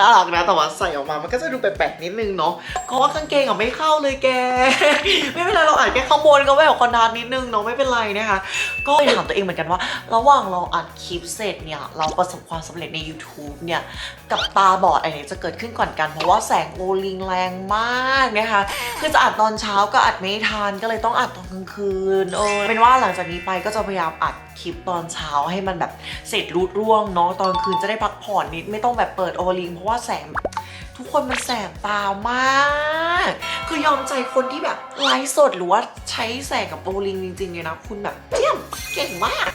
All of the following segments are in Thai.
น่ารักนะ แต่ว่าใส่ออกมา มันก็จะดูแปลกๆนิดนึงเนาะ เพราะว่ากางเกงอะไม่เข้าเลยแก ไม่เป็นไรเราอัดแค่ข้างบนก็ไม่ออกคอนทาสต์นิดนึงเนาะไม่เป็นไรนะคะ ก็ไปถามตัวเองเหมือนกันว่า ระหว่างเราอัดคลิปเสร็จเนี่ย เราประสบความสำเร็จใน YouTube เนี่ย กับตาบอดอะไรจะเกิดขึ้นก่อนกัน เพราะว่าแสงโอลิงแรงมากนะคะ คือจะอัดตอนเช้าก็อัดไม่ทันก็เลยต้องอัดตอนกลางคืน เออ เป็นว่าหลังจากนี้ไปก็จะพยายามอัด คลิปตอนเช้าให้มันแบบเสร็จรูดร่วงเนาะตอนคืนจะได้พักผ่อนนิดไม่ต้องแบบเปิดโอลิงเพราะว่าแสงทุกคนมันแสบตามาก คือยอมใจคนที่แบบไลฟ์สดหรือว่าใช้แสงกับโอลิงจริงๆเลยนะคุณแบบเยี่ยมเก่งมาก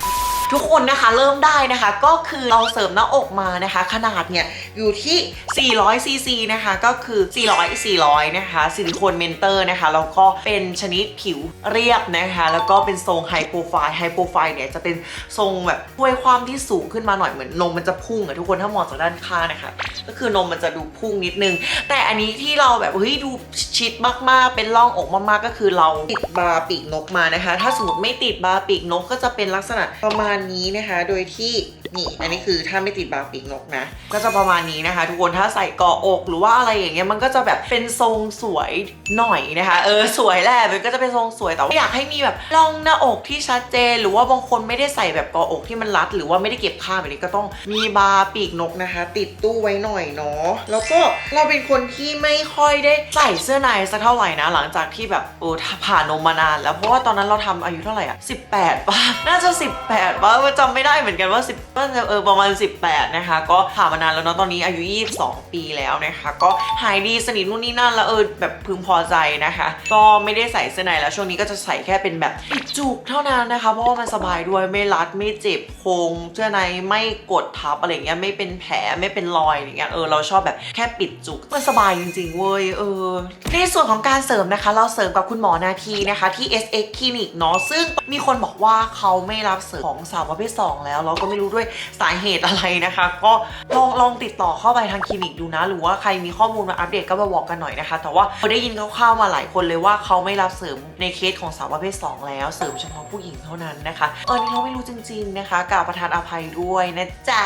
ทุกคนนะคะเริ่มได้นะคะ ก็คือเราเสริมหน้าอกมานะคะ ขนาดเนี่ยอยู่ที่ 400 ซีซีนะคะก็คือ 400 400 นะคะซิลิโคนเมนเตอร์นะคะแล้วก็เป็นชนิดผิวเรียบนะคะ แล้วก็เป็นทรงไฮโปรไฟล์ไฮโปรไฟล์เนี่ยจะเป็นทรงแบบถ้วยความที่สูงขึ้นมาหน่อยเหมือนนมมันจะพุ่งอะทุกคนถ้ามองจากด้านข้างนะคะ ก็คือนมมันจะดูพุ่งนิดนึง แต่อันนี้ที่เราแบบเฮ้ยดูชิดมากๆ เป็นร่องอกมากๆก็คือเราติดบาปีกนกมานะคะ ถ้าสมมติไม่ติดบาปีกนกก็จะเป็นลักษณะประมาณนี้นะคะ โดยที่ นี่อันนี้คือถ้าไม่ติดบาร์ปีกนกนะ ก็จะประมาณนี้นะคะ ทุกคนถ้าใส่เกาะอกหรือว่าอะไรอย่างเงี้ยมันก็จะแบบเป็นทรงสวยหน่อยนะคะ เออสวยแหละมันก็จะเป็นทรงสวยแต่ว่าอยากให้มีแบบร่องหน้าอกที่ชัดเจน หรือว่าบางคนไม่ได้ใส่แบบเกาะอกที่มันรัด หรือว่าไม่ได้เก็บผ้าแบบนี้ก็ต้องมีบาร์ปีกนกนะคะ ติดตู้ไว้หน่อยเนาะแล้วก็เราเป็นคนที่ไม่ค่อยได้ใส่เสื้อในสักเท่าไหร่นะ หลังจากที่แบบเออผ่านนมมานาน แล้วเพราะว่าตอนนั้นเราทำอายุเท่าไหร่อะ18ป่ะน่าจะ 18ป่ะจำไม่ได้เหมือนกันว่า10น่าจะเออประมาณ 18 นะคะ ก็ผ่านมานานแล้วเนาะตอนนี้อายุ 22 ปีแล้วนะคะ ก็หายดีสนิทนู่นนี่นั่นแล้วเออแบบพึงพอใจนะคะ ก็ไม่ได้ใส่เสื้อในแล้วช่วงนี้ก็จะใส่แค่เป็นแบบปิดจุกเท่านั้นนะคะ เพราะว่ามันสบายด้วยไม่รัดไม่เจ็บโครงเสื้อในไม่กดทับอะไรเงี้ยไม่เป็นแผลไม่เป็นรอยอย่างเงี้ยเออเราชอบแบบแค่ปิดจุกมันสบายจริงๆเว้ยเออในส่วนของการเสริมนะคะ เราเสริมกับคุณหมอนาทีนะคะที่ SX Clinic เนาะซึ่งมีคนบอกว่าเขาไม่รับเสริมของสาวประเภท2แล้วเราก็ไม่รู้ด้วยสาเหตุอะไรนะคะ ก็ลองลองติดต่อเข้าไปทางคลินิกดูนะ หรือว่าใครมีข้อมูลมาอัปเดตก็มาบอกกันหน่อยนะคะ แต่ว่าได้ยินคร่าวๆมาหลายคนเลยว่าเขาไม่รับเสริมในเคสของสาวประเภท2แล้วเสริมเฉพาะผู้หญิงเท่านั้นนะคะเออนี่เราไม่รู้จริง ๆนะคะกราบประทานอภัยด้วยนะจ๊ะ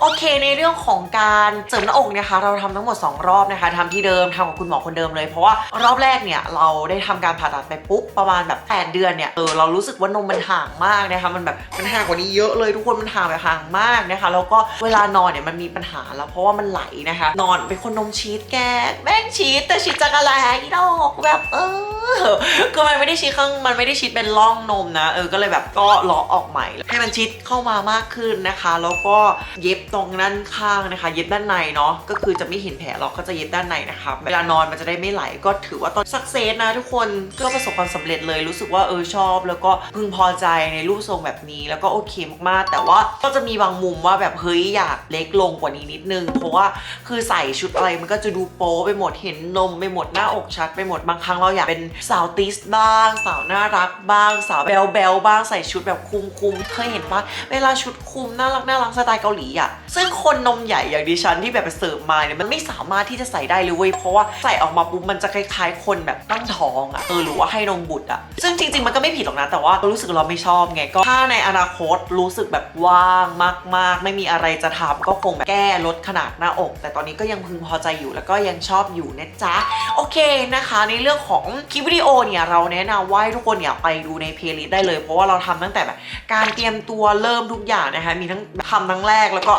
โอเค ในเรื่องของการเสริมหน้าอกนะคะ เราทำทั้งหมด 2 รอบนะคะทำที่เดิมทำกับคุณหมอคนเดิมเลย เพราะว่ารอบแรกเนี่ยเราได้ทำการผ่าตัดไปปุ๊บประมาณแบบ 8 เดือนเนี่ยเออเรารู้สึกว่านมมันห่างมากนะคะมันแบบมันห่างกว่านี้เยอะเลยทุกคนมันห่างแบบห่างมากนะคะ แล้วก็เวลานอนเนี่ยมันมีปัญหาแล้ว เพราะว่ามันไหลนะคะ นอนเป็นคนนมชีสแกแม่งชีสแต่ชีสจากอะไรอีดอกแบบเออคือมันไม่ได้ชีสข้างมันไม่ได้ชีสเป็นร่องนมนะเออก็เลยแบบก็เลาะออกใหม่ให้มันชิดเข้ามามากขึ้นนะคะ แล้วก็เย็บตรงด้านข้างนะคะ เย็บด้านในเนาะก็คือจะไม่เห็นแผลหรอกก็จะเย็บด้านในนะคะเวลานอนมันจะได้ไม่ไหลก็ถือว่าตอนสักเซสนะทุกคนก็ประสบความสำเร็จเลยรู้สึกว่าเออชอบ แล้วก็พึงพอใจในรูปทรงแบบนี้แล้วก็โอเคมากๆ แต่ว่าก็จะมีบางมุมว่าแบบเฮ้ยอยากเล็กลงกว่านี้นิดนึง เพราะว่าคือใส่ชุดอะไรมันก็จะดูโป๊ไปหมดเห็นนมไปหมดหน้าอกชัดไปหมดบางครั้งเราอยากเป็นสาวติสบ้าง สาวน่ารักบ้าง สาวแบลแบลบ้างใส่ชุดแบบคุมคุมเคยเห็นปะเวลาชุดคุมน่ารักน่ารักสไตล์เกาหลีอะซึ่งคนนมใหญ่อย่างดิฉันที่แบบไปเสริมมาเนี่ยมันไม่สามารถที่จะใส่ได้เลยเว้ยเพราะว่าใส่ออกมาปุ๊บมันจะคล้ายๆ คนแบบตั้งท้องอะเออหรือว่าให้นมบุตรอะซึ่งจริงๆมันก็ไม่ผิดหรอกนะแต่ว่ารารู้สึกเราไม่ชอบไงก็ถ้าในอนาคตรู้สึกแบบว่าางมาก ๆ ไม่มีอะไรจะทำก็คงแบบแก้ลดขนาดหน้าอก แต่ตอนนี้ก็ยังพึงพอใจอยู่แล้วก็ยังชอบอยู่นะจ๊ะ โอเคนะคะ ในเรื่องของคลิปวิดีโอเนี่ยเราแนะนำว่าทุกคนเนี่ยไปดูในเพลย์ลิสต์ได้เลย เพราะว่าเราทำตั้งแต่แบบการเตรียมตัวเริ่มทุกอย่างนะคะมีทั้งทำทั้งแรกแล้วก็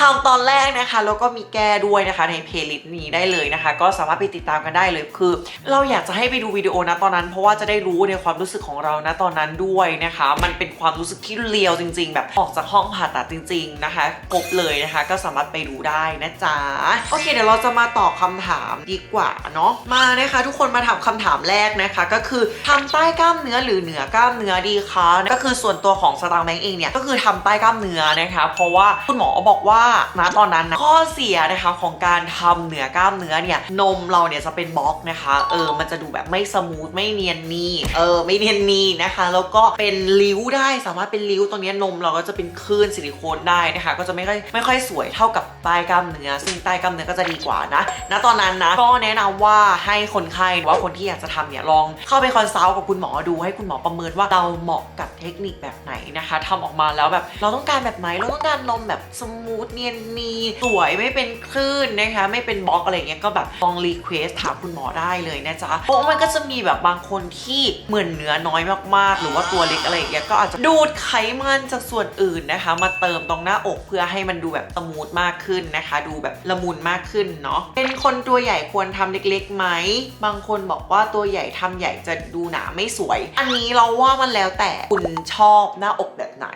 ทำตอนแรกนะคะ แล้วก็มีแก้ด้วยนะคะในเพลย์ลิสต์นี้ได้เลยนะคะ ก็สามารถไปติดตามกันได้เลยคือ เราอยากจะให้ไปดูวิดีโอนะตอนนั้น เพราะว่าจะได้รู้ในความรู้สึกของเรานะตอนนั้นด้วยนะคะ มันเป็นความรู้สึกที่เลียวจริง ๆ แบบออกจากห้องผ่าตัดจริง ๆนะคะครบเลยนะคะ ก็สามารถไปดูได้นะจ๊ะโอเค เดี๋ยวเราจะมาตอบคำถามดีกว่าเนาะมานะคะ ทุกคนมาถามคำถามแรกนะคะ ก็คือทำใต้กล้ามเนื้อหรือเหนือกล้ามเนื้อดีคะก็คือส่วนตัวของสตางค์แบงค์เองเนี่ยก็คือทำใต้กล้ามเนื้อนะคะ เพราะว่าคุณหมอบอกว่าณตอนนั้นนะข้อเสียนะคะของการทำเหนือกล้ามเนื้อเนี่ยนมเราเนี่ยจะเป็นบล็อกนะคะเออมันจะดูแบบไม่สมูทไม่เนียนนีเออไม่เนียนนีนะคะ แล้วก็เป็นริ้วได้สามารถเป็นริ้วตรงนี้นมเราก็จะเป็นคลื่นซิลิโคนได้นะคะก็จะไม่ค่อยไม่ค่อยสวยเท่ากับใต้กล้ามเนื้อซึ่งใต้กล้ามเนื้อก็จะดีกว่านะณตอนนั้นนะก็แนะนำว่าให้คนไข้หรือว่าคนที่อยากจะทำเนี่ยลองเข้าไปคอนซัลท์กับคุณหมอดูให้คุณหมอประเมินว่าเราเหมาะกับเทคนิคแบบไหนนะคะทำออกมาแล้วแบบเราต้องการแบบไหนเราต้องการนมแบบสมูทเนียนนีสวยไม่เป็นคลื่นนะคะไม่เป็นบล็อกอะไรเงี้ยก็แบบลองรีเควสถามคุณหมอได้เลยนะจ๊ะเพราะมันก็จะมีแบบบางคนที่เหมือนเนื้อน้อยมากๆ หรือว่าตัวเล็กอะไรเงี้ยก็อาจจะดูดไขมันจากส่วนอื่นนะคะมาเติมตรงหน้าอกเพื่อให้มันดูแบบสมูทมากขึ้นนะคะ ดูแบบละมุนมากขึ้นเนาะเป็นคนตัวใหญ่ควรทำเล็กๆไหมบางคนบอกว่าตัวใหญ่ทำใหญ่จะดูหนาไม่สวย อันนี้เราว่ามันแล้วแต่คุณชอบหน้าอกแบบไหน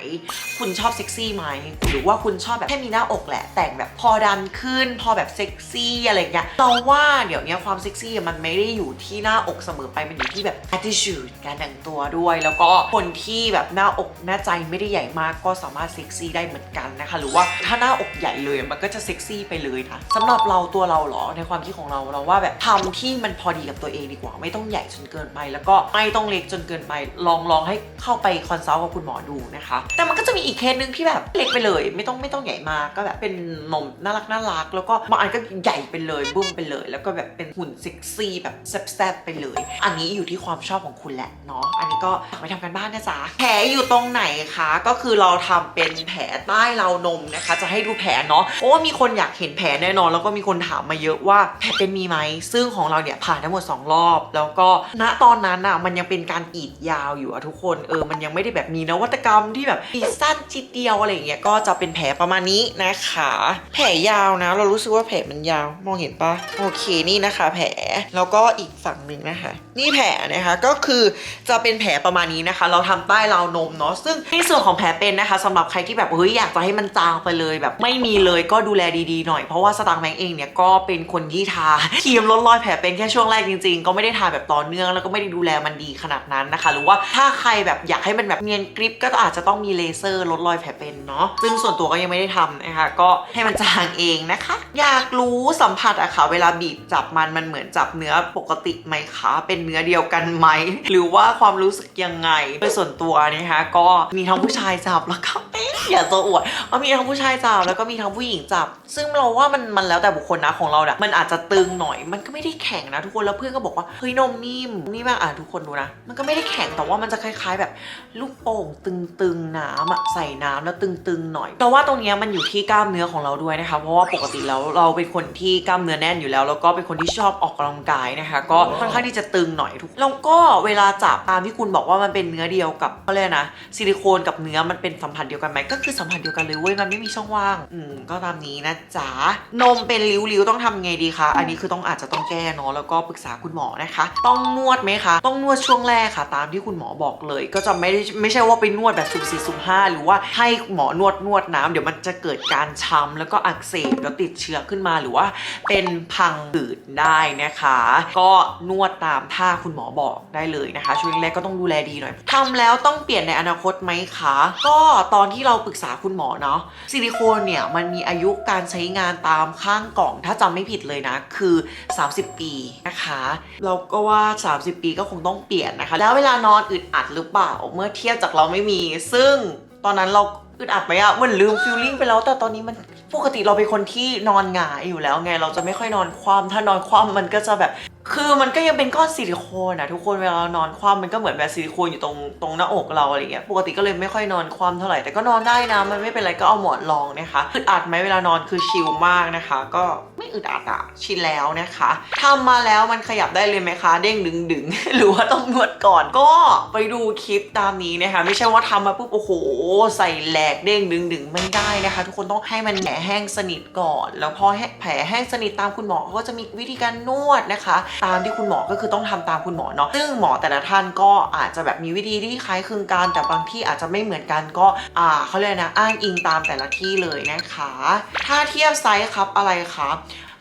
คุณชอบเซ็กซี่ไหมหรือว่าคุณชอบแบบแค่มีหน้าอกแหละ แต่งแบบพอดันขึ้น พอแบบเซ็กซี่อะไรเงี้ยเราว่าเดี๋ยวนี้ความเซ็กซี่มันไม่ได้อยู่ที่หน้าอกเสมอไปมันอยู่ที่แบบ attitude การแต่งตัวด้วย แล้วก็คนที่แบบหน้าอกหน้าใจไม่ได้ใหญ่มากก็สามารถเซ็กซี่ได้เหมือนกันนะคะ หรือว่าถ้าหน้าอกใหญ่เลยมันก็จะเซ็กซี่ไปเลยนะสำหรับเราตัวเราเหรอในความคิดของเราเราว่าแบบทำที่มันพอดีกับตัวเองดีกว่า ไม่ต้องใหญ่จนเกินไป แล้วก็ไม่ต้องเล็กจนเกินไป ลองลองให้เข้าไปคอนซัลท์กับคุณหมอดูนะคะ แต่มันก็จะมีอีกเคสหนึ่งที่แบบเล็กไปเลย ไม่ต้องไม่ต้องใหญ่มากก็แบบเป็นนมน่ารักน่ารักแล้วก็บางอันก็ใหญ่ไปเลยบึ้มไปเลย แล้วก็แบบเป็นหุ่นเซ็กซี่แบบแซ่บๆไปเลย อันนี้อยู่ที่ความชอบของคุณแหละเนาะอันนี้ก็ฝากไปทำกันบ้านนะจ๊ะแผลอยู่ตรงไหนคะก็คือเราทำเป็นแผลใต้เรานมนะคะ จะให้ดูแผลเนาะเพราะว่ามีคนอยากเห็นแผลแน่นอน แล้วก็มีคนถามมาเยอะว่าแผลเป็นมีไหมซึ่งของเราเนี่ยผ่านทั้งหมด 2 รอบ แล้วก็ณตอนนั้นอะมันยังเป็นการกรีดยาวอยู่อะทุกคนเออมันยังไม่ได้แบบมีนวัตกรรมที่แบบกรีดสั้นจิดเดียวอะไรอย่างเงี้ยก็จะเป็นแผลประมาณนี้นะคะ แผลยาวนะ เรารู้สึกว่าแผลมันยาวมองเห็นปะโอเคนี่นะคะ แผลแล้วก็อีกฝั่งหนึ่งนะคะ นี่แผลนะคะก็คือจะเป็นแผลประมาณนี้นะคะ เราทำใต้ราวนมเนาะซึ่งในส่วนของแผลเป็นนะคะสำหรับใครที่แบบเฮ้ยอยากจะให้มันจางไปเลยแบบไม่มีเลยก็ดูแลดีๆหน่อยเพราะว่าสตางค์แมงเองเนี่ยก็เป็นคนที่ทาครีมลดรอยแผลเป็นแค่ช่วงแรกจริงๆ ก็ไม่ได้ทาแบบต่อเนื่อง แล้วก็ไม่ได้ดูแลมันดีขนาดนั้นนะคะ หรือว่าถ้าใครแบบอยากให้มันแบบเนียนกริปก็อาจจะต้องมีเลเซอร์ลดรอยแผลเป็นเนาะซึ่งส่วนตัวก็ยังไม่ได้ทำนะคะก็ให้มันจางเองนะคะ อยากรู้สัมผัสอะค่ะเวลาบีบจับมันมันเหมือนจับเนื้อปกติไหมคะเป็นเนื้อเดียวกันไหมหรือว่าความรู้สึกยังไงโดยส่วนตัวนะคะก็มีทั้งผู้ชายจับแล้วก็เอ๊ะอย่าจะอวดว่ามีทั้งผู้ชายจับแล้วก็มีทั้งผู้หญิงจับ ซึ่งเราว่ามันมันแล้วแต่บุคคลนะของเราเนี่ยมันอาจจะตึงหน่อย มันก็ไม่ได้แข็งนะทุกคนแล้วเพื่อนก็บอกว่าเฮ้ยนมนิ่มนี่มากอะทุกคนดูนะ มันก็ไม่ได้แข็งแต่ว่ามันจะคล้าย ๆ แบบลูกโป่งตึงๆน้ำอะใส่น้ำแล้วตึงๆหน่อยแต่ว่าตรงนี้มันอยู่ที่กล้ามเนื้อของเราด้วยนะคะเพราะว่าปกติแล้วเราเป็นคนที่กล้ามเนื้อแน่นอยู่แล้วแล้วก็เป็นคนที่ชอบออกกำลังกายนะคะ ก็ค่อนข้างที่จะตึงหน่อยทุกแล้วก็เวลาจับตามที่คุณบอกว่ามันเป็นเนื้อเดียวกับเขาเรียกนะซิลิโคนกับเนื้อมันเป็นสัมผัสเดียวกันไหมก็คือสัมผัสเดียวกันเลยเว้ยมันไม่มีช่องว่าง อืมก็ตามนี้นะจ๊ะนมเป็นริ้วๆต้องทำไงดีคะอันนี้คือต้องอาจจะต้องแก้เนาะแล้วก็ปรึกษาคุณหมอนะคะ ต้องนวดไหมคะ ต้องนวดช่วงแรกค่ะ ตามที่คุณหมอบอกเลย ก็จะไม่ได้ไม่ใช่ว่าไปนวดแบบสุ่มสี่สุ่มห้าหรือว่าให้หมอนวดนวดน้ำเดี๋ยวมันจะเกิดการช้ำแล้วก็อักเสบแล้วติดเชื้อขึ้นมาหรือว่า เป็นพังผืดได้นะคะ ก็นวดตามท่าคุณหมอบอกได้เลยนะคะ ช่วงแรกก็ต้องดูแลดีหน่อยทำแล้วต้องเปลี่ยนในอนาคตไหมคะ ก็ตอนที่เราปรึกษาคุณหมอเนาะซิลิโคนเนี่ยมันมีอายุการใช้งานตามข้างกล่อง ถ้าจำไม่ผิดเลยนะ คือ 30 ปีนะคะเราก็ว่า 30 ปีก็คงต้องเปลี่ยนนะคะ แล้วเวลานอนอึดอัดหรือเปล่าเมื่อเทียบจากเราไม่มี ซึ่งตอนนั้นเราอึดอัดไหมอะเหมือนลืมฟิลลิ่งไปแล้ว แต่ตอนนี้มันปกติเราเป็นคนที่นอนหงายอยู่แล้วไง เราจะไม่ค่อยนอนคว่ำถ้านอนคว่ำมันก็จะแบบ คือมันก็ยังเป็นก้อนซิลิโคนอะทุกคนเวลาเรานอนคว่ำมันก็เหมือนแบบซิลิโคนอยู่ตรงตรงหน้าอกเราอะไรเงี้ยปกติก็เลยไม่ค่อยนอนคว่ำเท่าไหร่แต่ก็นอนได้นะมันไม่เป็นไรก็เอาหมอนรองนะคะอึดอัดไหมเวลานอนคือชิลมากนะคะ ก็ไม่อึดอัดอะชินแล้วนะคะทำมาแล้วมันขยับได้เลยไหมคะ เด้งดึงดึงหรือว่าต้องนวดก่อนก็ไปดูคลิปตามนี้นะคะ ไม่ใช่ว่าทำมาปุ๊บโอ้โห ใส่แหลกเด้งดึงดึงไม่ได้นะคะ ทุกคนต้องให้มันแผลแห้งสนิทก่อน แล้วพอแห้แผลแห้งสนิทตามคุณหมอเขาก็จะมีวิธีการนวดนะคะตามที่คุณหมอก็คือต้องทำตามคุณหมอเนาะซึ่งหมอแต่ละท่านก็อาจจะแบบมีวิธีที่คล้ายคลึงกัน แต่บางที่อาจจะไม่เหมือนกันก็อ่าเขาเรียกนะอ้างอิงตามแต่ละที่เลยนะคะ ถ้าเทียบไซส์ครับอะไรคะ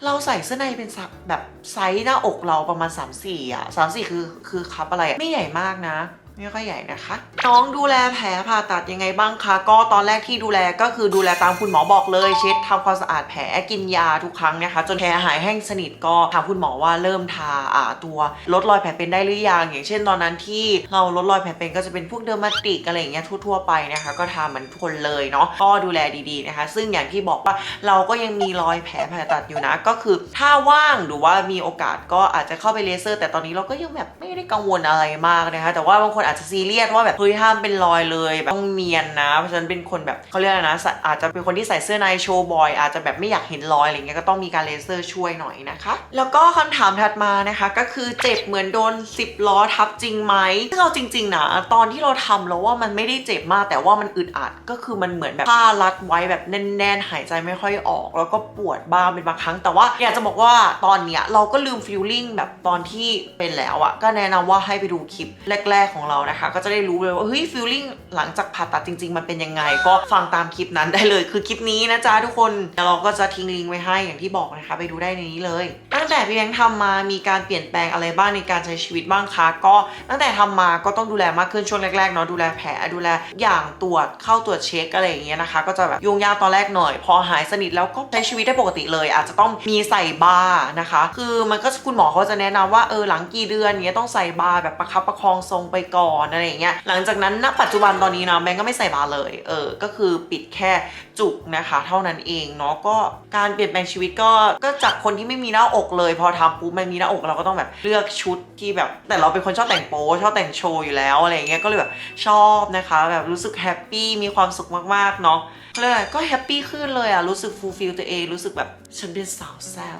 เราใส่เสื้อในเป็นแบบไซส์หน้าอกเราประมาณ3 4อะ3 4คือคือครับอะไรอะไม่ใหญ่มากนะ ไม่ค่อยใหญ่นะคะ น้องดูแลแผลผ่าตัดยังไงบ้างคะ ก็ตอนแรกที่ดูแลก็คือดูแลตามคุณหมอบอกเลย เช็ดทำความสะอาดแผลกินยาทุกครั้งนะคะ จนแผลหายแห้งสนิทก็ถามคุณหมอว่าเริ่มทาอ่าตัวลดรอยแผลเป็นได้หรือยังอย่างเช่นตอนนั้นที่เราลดรอยแผลเป็นก็จะเป็นพวกเดอร์มาติกอะไรอย่างเงี้ยทั่วๆไปนะคะ ก็ทาเหมือนทุกคนเลยเนาะก็ดูแลดีๆนะคะ ซึ่งอย่างที่บอกว่าเราก็ยังมีรอยแผลผ่าตัดอยู่นะก็คือถ้าว่างหรือว่ามีโอกาสก็อาจจะเข้าไปเลเซอร์ แต่ตอนนี้เราก็ยังแบบไม่ได้กังวลอะไรมากนะคะ แต่ว่าบางคนอาจจะซีเรียสว่าแบบเฮ้ยห้ามเป็นรอยเลยแบบต้องเนียนนะ เพราะฉะนั้นเป็นคนแบบเขาเรียกอะไรนะ อาจจะเป็นคนที่ใส่เสื้อในโชว์บอย อาจจะแบบไม่อยากเห็นรอยอะไรเงี้ยก็ต้องมีการเลเซอร์ช่วยหน่อยนะคะ แล้วก็คำถามถัดมานะคะ ก็คือเจ็บเหมือนโดน 10 ล้อทับจริงไหมซึ่งเราจริง ๆนะตอนที่เราทำแล้วว่ามันไม่ได้เจ็บมากแต่ว่ามันอึดอัดก็คือมันเหมือนแบบผ้ารัดไว้แบบแน่นๆหายใจไม่ค่อยออก แล้วก็ปวดบ้างเป็นบางครั้ง แต่ว่าอยากจะบอกว่าตอนเนี้ยเราก็ลืมฟีลลิ่งแบบตอนที่เป็นแล้วอะก็แนะนำว่าให้ไปดูคลิปแรก ๆของเรานะคะ ก็จะได้รู้เลยว่าเฮ้ยฟิลลิ่งหลังจากผ่าตัดจริง ๆ มันเป็นยังไง ก็ฟังตามคลิปนั้นได้เลย คือคลิปนี้นะจ๊ะทุกคนเราก็จะทิ้งลิงก์ไว้ให้อย่างที่บอกนะคะ ไปดูได้ในนี้เลย ตั้งแต่พี่แบงค์ทำมามีการเปลี่ยนแปลงอะไรบ้างในการใช้ชีวิตบ้างคะก็ตั้งแต่ทำมาก็ต้องดูแลมากขึ้นช่วงแรกๆเนาะดูแลแผลดูแลอย่างตรวจเข้าตรวจเช็คอะไรอย่างเงี้ยนะคะ ก็จะแบบยุ่งยากตอนแรกหน่อย พอหายสนิทแล้วก็ใช้ชีวิตได้ปกติเลย อาจจะต้องมีใส่บาร์นะคะ คือมันก็คุณหมอเขาจะแนะนำว่าเออหลังกี่เดือนเงี้ยต้องใส่บาร์แบบประคับประคองทรงไปก่อนอะไรอย่างเงี้ยหลังจากนั้นณปัจจุบันตอนนี้นะแบงก์ก็ไม่ใส่บาร์เลยเออก็คือปิดแค่จุกนะคะ เท่านั้นเองเนาะก็การเปลี่ยนแปลงชีวิตก็ก็จากคนที่ไม่มีหน้าอกเลย พอทำปุ๊บมันมีหน้าอกเราก็ต้องแบบเลือกชุดที่แบบ แต่เราเป็นคนชอบแต่งโป๊ชอบแต่งโชว์อยู่แล้วอะไรเงี้ยก็เลยแบบชอบนะคะ แบบรู้สึกแฮปปี้มีความสุขมากๆเนาะเลยก็แฮปปี้ขึ้นเลยอะรู้สึกฟูลฟิลตัวเองรู้สึกแบบฉันเป็นสาวแซ่บ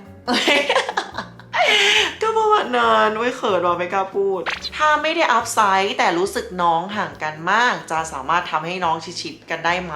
ก็ประมาณนั้นไว้เขินว่าไม่กล้าพูด ถ้าไม่ได้อัพไซด์แต่รู้สึกน้องห่างกันมาก จะสามารถทำให้น้องชิดๆกันได้ไหม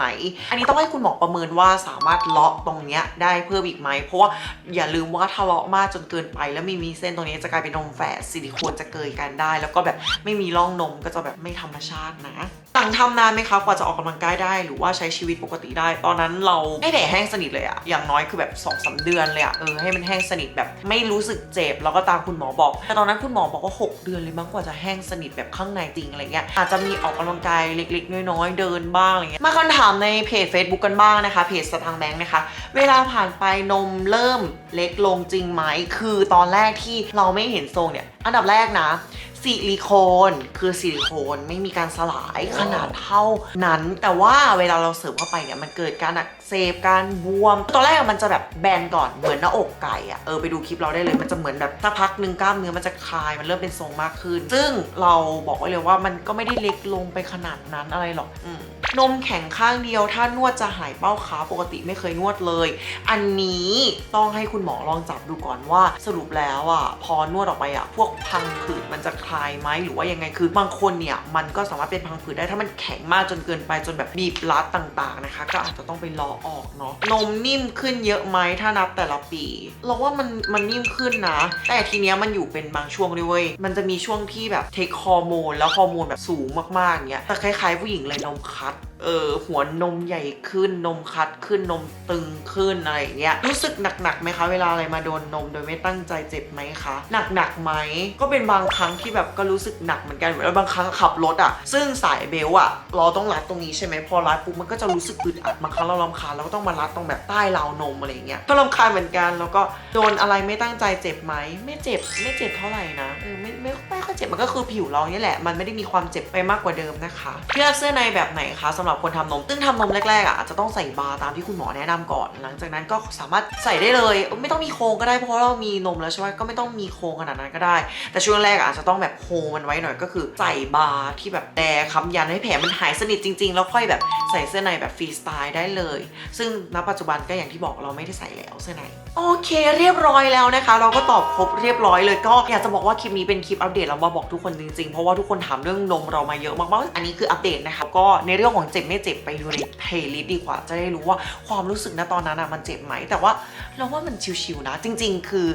อันนี้ต้องให้คุณหมอประเมินว่าสามารถเลาะตรงเนี้ยได้เพิ่มอีกไหม เพราะว่าอย่าลืมว่าถ้าเลาะมากจนเกินไป แล้วมีมีเส้นตรงนี้จะกลายเป็นนมแฝดซิลิโคนจะเกยกันได้ แล้วก็แบบไม่มีร่องนมก็จะแบบไม่ธรรมชาตินะ ต่างทำนานไหมคะกว่าจะออกกำลังกายได้ หรือว่าใช้ชีวิตปกติได้ ตอนนั้นเราให้แผลแห้งสนิทเลยอะอย่างน้อยคือแบบ2อสเดือนเลยอะเออให้มันแห้งสนิทแบบไม่รู้สึกเจ็บแล้วก็ตามคุณหมอบอก แต่ตอนนั้นคุณหมอบอกว่า 6 เดือนเลยมั้งกว่าจะแห้งสนิทแบบข้างในจริงอะไรเงี้ยอาจจะมีออกกำลังกายเล็กๆ น้อยๆเดินบ้างอะไรเงี้ยมาคำถามในเพจ Facebook กันบ้างนะคะเพจสตังแบงค์นะคะ เวลาผ่านไปนมเริ่มเล็กลงจริงไหมคือตอนแรกที่เราไม่เห็นทรงเนี่ยอันดับแรกนะ ซิลิโคนคือซิลิโคนไม่มีการสลายขนาดเท่านั้น แต่ว่าเวลาเราเสริมเข้าไปเนี่ยมันเกิดการอักเสบการบวม ตอนแรกมันจะแบบแบนก่อนเหมือนหน้าอกไก่อะเออไปดูคลิปเราได้เลยมันจะเหมือนแบบสักพักหนึ่งกล้ามเนื้อมันจะคลายมันเริ่มเป็นทรงมากขึ้น ซึ่งเราบอกไว้เลยว่ามันก็ไม่ได้เล็กลงไปขนาดนั้นอะไรหรอกอนมแข็งข้างเดียว ถ้านวดจะหายเป้าขาปกติไม่เคยนวดเลย อันนี้ต้องให้คุณหมอลองจับดูก่อนว่าสรุปแล้วอะพอนวดออกไปอะพวกพังผืดมันจะคลายไหมหรือว่ายังไงคือบางคนเนี่ยมันก็สามารถเป็นพังผืดได้ถ้ามันแข็งมากจนเกินไปจนแบบบีบรัดต่างๆนะคะ ก็อาจจะต้องไปรอออกเนาะนมนิ่มขึ้นเยอะไหมถ้านับแต่ละปี เราว่ามันมันนิ่มขึ้นนะ แต่ทีเนี้ยมันอยู่เป็นบางช่วงด้วยเวยมันจะมีช่วงที่แบบเทคฮอร์โมนแล้วฮอร์โมนแบบสูงมากๆอย่างเงี้ยแต่คล้ายๆผู้หญิงเลยนมคัดเออหัวนมใหญ่ขึ้นนมคัดขึ้นนมตึงขึ้นอะไรอย่างเงี้ยรู้สึกหนักๆไหมคะ เวลาอะไรมาโดนนมโดยไม่ตั้งใจเจ็บไหมคะ หนักๆไหมก็เป็นบางครั้งที่แบบก็รู้สึกหนักเหมือนกันแล้วบางครั้งขับรถอะ ซึ่งสายเบลต์อะเราต้องรัดตรงนี้ใช่ไหมพอรัดปุ๊บมันก็จะรู้สึกอึดอัดบางครั้งเราลำคาญเราก็ต้องมารัดตรงแบบใต้ราวนมอะไรเงี้ยก็ลำคาญเหมือนกันแล้วก็โดนอะไรไม่ตั้งใจเจ็บไหมไม่เจ็บไม่เจ็บเท่าไหร่นะเออไม่ไม่ไม่ค่อยเจ็บมันก็คือผิวเราเนี่ยแหละมันไม่ได้มีความเจ็บไปมากกว่าเดิมนะคะเลือกเสื้อในแบบไหนคะสำหรับคนทำนมซึ่งทำนมแรกๆอะอาจจะต้องใส่บาร์ตามที่คุณหมอแนะนำก่อน หลังจากนั้นก็สามารถใส่ได้เลย ไม่ต้องมีโครงก็ได้เพราะเรามีนมแล้วใช่ไหมก็ไม่ต้องมีโครงขนาดนั้นก็ได้ แต่ช่วงแรกอะอาจจะต้องแบบโฮมันไว้หน่อยก็คือใส่บาร์ที่แบบแดค้ำยันให้แผลมันหายสนิทจริง ๆ แล้วค่อยแบบใส่เสื้อในแบบฟรีสไตล์ได้เลย ซึ่งณปัจจุบันก็อย่างที่บอกเราไม่ได้ใส่แล้วเสื้อในโอเคเรียบร้อยแล้วนะคะ เราก็ตอบครบเรียบร้อยเลยก็อยากจะบอกว่าคลิปนี้เป็นคลิปอัปเดตเรามาบอกทุกคนจริงๆ เพราะว่าทุกคนถามเรื่องนมเรามาเยอะมากๆอันนี้คืออัปเดตนะคะก็ในเรื่องของเจ็บไม่เจ็บไปดูในเพลย์ลิสต์ดีกว่าจะได้รู้ว่าความรู้สึกณตอนนั้นอะมันเจ็บไหมแต่ว่าเราว่ามันชิวๆนะ จริง ๆ คือ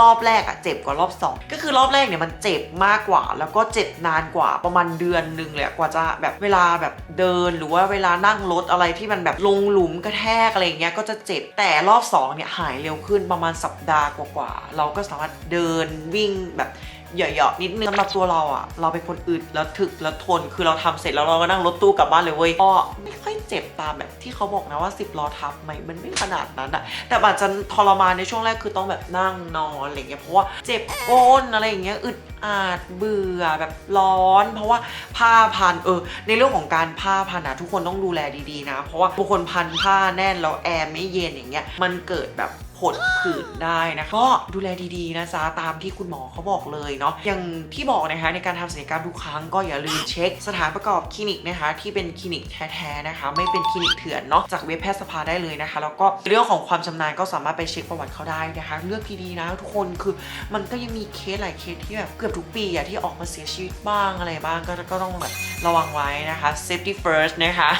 รอบแรกอะเจ็บกว่ารอบสองก็คือรอบแรกเนี่ยมันเจ็บมากกว่า แล้วก็เจ็บนานกว่าประมาณเดือนหนึ่งเลยกว่าจะแบบเวลาแบบเดินหรือว่าเวลานั่งรถอะไรที่มันแบบลงหลุมกระแทกอะไรอย่างเงี้ยก็จะเจ็บแต่รอบสองเนี่ยหายเร็วขึ้นประมาณสัปดาห์กว่าๆเราก็สามารถเดินวิ่งแบบ เหยาะๆนิดนึงสำหรับตัวเราอะเราเป็นคนอึดแล้วถึกแล้วทน คือเราทำเสร็จแล้วเราก็นั่งรถตู้กลับบ้านเลยเว้ยก็ไม่ค่อยเจ็บตามแบบที่เขาบอกนะว่า 10ล้อทับไหมมันไม่ขนาดนั้นอะแต่อาจจะทรมานในช่วงแรกคือต้องแบบนั่งนอนอะไรเงี้ยเพราะว่าเจ็บก้นอะไรอย่างเงี้ยอึดอัดเบื่อแบบร้อน เพราะว่าผ้าพันเออ ในเรื่องของการผ้าพันอะทุกคนต้องดูแลดีๆนะ เพราะว่าบางคนพันผ้าแน่นแล้วแอร์ไม่เย็นอย่างเงี้ยมันเกิดแบบ ผดผื่นได้นะก็ดูแลดีๆนะจ๊ะตามที่คุณหมอเขาบอกเลยเนาะอย่างที่บอกนะคะในการทำศัลยกรรมทุกครั้งก็อย่าลืมเช็ค สถานประกอบคลินิกนะคะ ที่เป็นคลินิกแท้ๆนะคะ ไม่เป็นคลินิกเถื่อนเนาะจากเว็บแพทยสภาได้เลยนะคะ แล้วก็เรื่องของความชำนาญก็สามารถไปเช็คประวัติเขาได้นะคะ เลือกดีๆนะทุกคนคือมันก็ยังมีเคสหลายเคสที่แบบเกือบทุกปีอะที่ออกมาเสียชีวิตบ้างอะไรบ้างก็ก็ต้องแบบระวังไว้นะคะ safety first นะคะ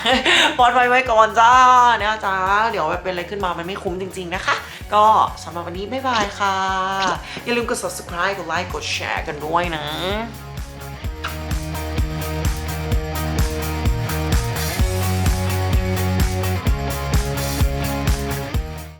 ปลอดภัยไว้ก่อนจ้านะจ๊ะเดี๋ยวแบบเป็นอะไรขึ้นมามันไม่คุ้มจริง ๆนะคะ ก็สำหรับวันนี้บ๊ายบายค่ะ อย่าลืมกด subscribe กดไลค์กดแชร์กันด้วยนะ